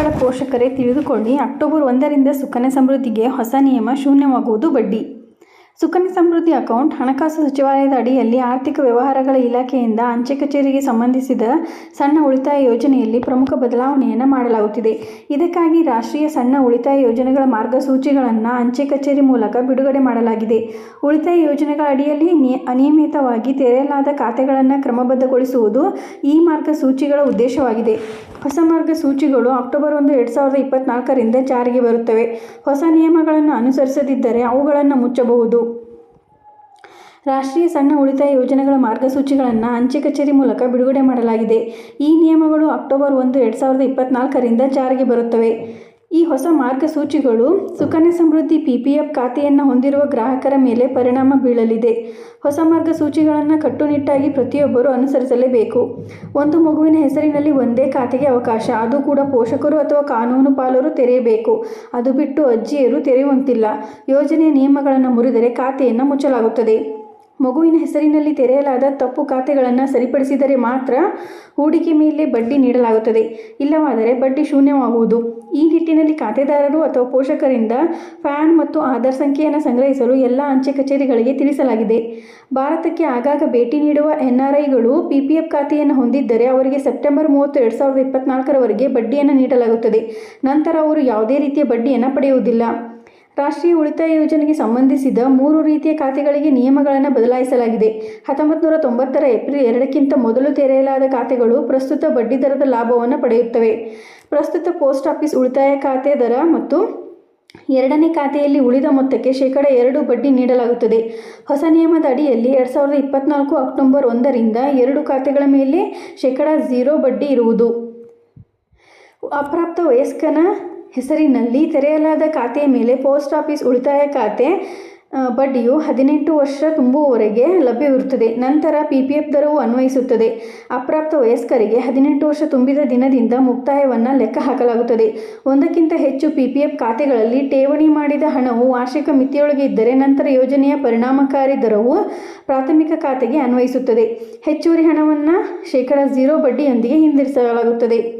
ಮಕ್ಕಳ ಪೋಷಕರೇ ತಿಳಿದುಕೊಳ್ಳಿ. ಅಕ್ಟೋಬರ್ ಒಂದರಿಂದ ಸುಕನ್ಯಾ ಸಮೃದ್ಧಿಗೆ ಹೊಸ ನಿಯಮ ಶೂನ್ಯವಾಗುವುದು ಬಡ್ಡಿ. ಸುಕನ್ಯಾ ಸಮೃದ್ಧಿ ಅಕೌಂಟ್ ಹಣಕಾಸು ಸಚಿವಾಲಯದ ಅಡಿಯಲ್ಲಿ ಆರ್ಥಿಕ ವ್ಯವಹಾರಗಳ ಇಲಾಖೆಯಿಂದ ಅಂಚೆ ಕಚೇರಿಗೆ ಸಂಬಂಧಿಸಿದ ಸಣ್ಣ ಉಳಿತಾಯ ಯೋಜನೆಯಲ್ಲಿ ಪ್ರಮುಖ ಬದಲಾವಣೆಯನ್ನು ಮಾಡಲಾಗುತ್ತಿದೆ. ಇದಕ್ಕಾಗಿ ರಾಷ್ಟ್ರೀಯ ಸಣ್ಣ ಉಳಿತಾಯ ಯೋಜನೆಗಳ ಮಾರ್ಗಸೂಚಿಗಳನ್ನು ಅಂಚೆ ಕಚೇರಿ ಮೂಲಕ ಬಿಡುಗಡೆ ಮಾಡಲಾಗಿದೆ. ಉಳಿತಾಯ ಯೋಜನೆಗಳ ಅಡಿಯಲ್ಲಿ ನಿಯ, ಅನಿಯಮಿತವಾಗಿ ತೆರೆಯಲಾದ ಖಾತೆಗಳನ್ನು ಕ್ರಮಬದ್ಧಗೊಳಿಸುವುದು ಈ ಮಾರ್ಗಸೂಚಿಗಳ ಉದ್ದೇಶವಾಗಿದೆ. ಹೊಸ ಮಾರ್ಗಸೂಚಿಗಳು ಅಕ್ಟೋಬರ್ ಒಂದು, ಎರಡು ಸಾವಿರದ ಇಪ್ಪತ್ನಾಲ್ಕರಿಂದ ಜಾರಿಗೆ ಬರುತ್ತವೆ. ಹೊಸ ನಿಯಮಗಳನ್ನು ಅನುಸರಿಸದಿದ್ದರೆ ಅವುಗಳನ್ನು ಮುಚ್ಚಬಹುದು. ರಾಷ್ಟ್ರೀಯ ಸಣ್ಣ ಉಳಿತಾಯ ಯೋಜನೆಗಳ ಮಾರ್ಗಸೂಚಿಗಳನ್ನು ಅಂಚೆ ಕಚೇರಿ ಮೂಲಕ ಬಿಡುಗಡೆ ಮಾಡಲಾಗಿದೆ. ಈ ನಿಯಮಗಳು ಅಕ್ಟೋಬರ್ ಒಂದು, ಎರಡು ಸಾವಿರದ ಇಪ್ಪತ್ನಾಲ್ಕರಿಂದ ಜಾರಿಗೆ ಬರುತ್ತವೆ. ಈ ಹೊಸ ಮಾರ್ಗಸೂಚಿಗಳು Sukanya Samriddhi P P F ಖಾತೆಯನ್ನು ಹೊಂದಿರುವ ಗ್ರಾಹಕರ ಮೇಲೆ ಪರಿಣಾಮ ಬೀಳಲಿದೆ. ಹೊಸ ಮಾರ್ಗಸೂಚಿಗಳನ್ನು ಕಟ್ಟುನಿಟ್ಟಾಗಿ ಪ್ರತಿಯೊಬ್ಬರೂ ಅನುಸರಿಸಲೇಬೇಕು. ಒಂದು ಮಗುವಿನ ಹೆಸರಿನಲ್ಲಿ ಒಂದೇ ಖಾತೆಗೆ ಅವಕಾಶ, ಅದು ಕೂಡ ಪೋಷಕರು ಅಥವಾ ಕಾನೂನು ಪಾಲರು ತೆರೆಯಬೇಕು. ಅದು ಬಿಟ್ಟು ಅಜ್ಜಿಯರು ತೆರೆಯುವಂತಿಲ್ಲ. ಯೋಜನೆಯ ನಿಯಮಗಳನ್ನು ಮುರಿದರೆ ಖಾತೆಯನ್ನು ಮುಚ್ಚಲಾಗುತ್ತದೆ. ಮಗುವಿನ ಹೆಸರಿನಲ್ಲಿ ತೆರೆಯಲಾದ ತಪ್ಪು ಖಾತೆಗಳನ್ನು ಸರಿಪಡಿಸಿದರೆ ಮಾತ್ರ ಹೂಡಿಕೆ ಮೇಲೆ ಬಡ್ಡಿ ನೀಡಲಾಗುತ್ತದೆ. ಇಲ್ಲವಾದರೆ ಬಡ್ಡಿ ಶೂನ್ಯವಾಗುವುದು. ಈ ನಿಟ್ಟಿನಲ್ಲಿ ಖಾತೆದಾರರು ಅಥವಾ ಪೋಷಕರಿಂದ ಫ್ಯಾನ್ ಮತ್ತು ಆಧಾರ್ ಸಂಖ್ಯೆಯನ್ನು ಸಂಗ್ರಹಿಸಲು ಎಲ್ಲ ಅಂಚೆ ಕಚೇರಿಗಳಿಗೆ ತಿಳಿಸಲಾಗಿದೆ. ಭಾರತಕ್ಕೆ ಆಗಾಗ ಭೇಟಿ ನೀಡುವ ಎನ್ಆರ್ಐಗಳು ಪಿ ಪಿ ಎಫ್ ಖಾತೆಯನ್ನು ಹೊಂದಿದ್ದರೆ ಅವರಿಗೆ ಸೆಪ್ಟೆಂಬರ್ ಮೂವತ್ತು, ಎರಡು ಸಾವಿರದ ಇಪ್ಪತ್ನಾಲ್ಕರವರೆಗೆ ಬಡ್ಡಿಯನ್ನು ನೀಡಲಾಗುತ್ತದೆ. ನಂತರ ಅವರು ಯಾವುದೇ ರೀತಿಯ ಬಡ್ಡಿಯನ್ನು ಪಡೆಯುವುದಿಲ್ಲ. ರಾಷ್ಟ್ರೀಯ ಉಳಿತಾಯ ಯೋಜನೆಗೆ ಸಂಬಂಧಿಸಿದ ಮೂರು ರೀತಿಯ ಖಾತೆಗಳಿಗೆ ನಿಯಮಗಳನ್ನು ಬದಲಾಯಿಸಲಾಗಿದೆ. ಹತ್ತೊಂಬತ್ತು ನೂರ ತೊಂಬತ್ತರ ಏಪ್ರಿಲ್ ಎರಡಕ್ಕಿಂತ ಮೊದಲು ತೆರೆಯಲಾದ ಖಾತೆಗಳು ಪ್ರಸ್ತುತ ಬಡ್ಡಿದರದ ಲಾಭವನ್ನು ಪಡೆಯುತ್ತವೆ. ಪ್ರಸ್ತುತ ಪೋಸ್ಟ್ ಆಫೀಸ್ ಉಳಿತಾಯ ಖಾತೆ ದರ ಮತ್ತು ಎರಡನೇ ಖಾತೆಯಲ್ಲಿ ಉಳಿದ ಮೊತ್ತಕ್ಕೆ ಶೇಕಡ ಎರಡು ಬಡ್ಡಿ ನೀಡಲಾಗುತ್ತದೆ. ಹೊಸ ನಿಯಮದ ಅಡಿಯಲ್ಲಿ ಎರಡು ಸಾವಿರದ ಇಪ್ಪತ್ನಾಲ್ಕು ಅಕ್ಟೋಬರ್ ಒಂದರಿಂದ ಎರಡು ಖಾತೆಗಳ ಮೇಲೆ ಶೇಕಡ ಝೀರೋ ಬಡ್ಡಿ ಇರುವುದು. ಅಪ್ರಾಪ್ತ ವಯಸ್ಕನ ಹೆಸರಿನಲ್ಲಿ ತೆರೆಯಲಾದ ಖಾತೆಯ ಮೇಲೆ ಪೋಸ್ಟ್ ಆಫೀಸ್ ಉಳಿತಾಯ ಖಾತೆ ಬಡ್ಡಿಯು ಹದಿನೆಂಟು ವರ್ಷ ತುಂಬುವವರೆಗೆ ಲಭ್ಯವಿರುತ್ತದೆ. ನಂತರ ಪಿ ಪಿ ಎಫ್ ದರವು ಅನ್ವಯಿಸುತ್ತದೆ. ಅಪ್ರಾಪ್ತ ವಯಸ್ಕರಿಗೆ ಹದಿನೆಂಟು ವರ್ಷ ತುಂಬಿದ ದಿನದಿಂದ ಮುಕ್ತಾಯವನ್ನು ಲೆಕ್ಕ ಹಾಕಲಾಗುತ್ತದೆ. ಒಂದಕ್ಕಿಂತ ಹೆಚ್ಚು ಪಿ ಪಿ ಎಫ್ ಖಾತೆಗಳಲ್ಲಿ ಠೇವಣಿ ಮಾಡಿದ ಹಣವು ವಾರ್ಷಿಕ ಮಿತಿಯೊಳಗೆ ಇದ್ದರೆ ನಂತರ ಯೋಜನೆಯ ಪರಿಣಾಮಕಾರಿ ದರವು ಪ್ರಾಥಮಿಕ ಖಾತೆಗೆ ಅನ್ವಯಿಸುತ್ತದೆ. ಹೆಚ್ಚುವರಿ ಹಣವನ್ನು ಶೇಕಡ ಝೀರೋ ಬಡ್ಡಿಯೊಂದಿಗೆ ಹಿಂದಿರಿಸಲಾಗುತ್ತದೆ.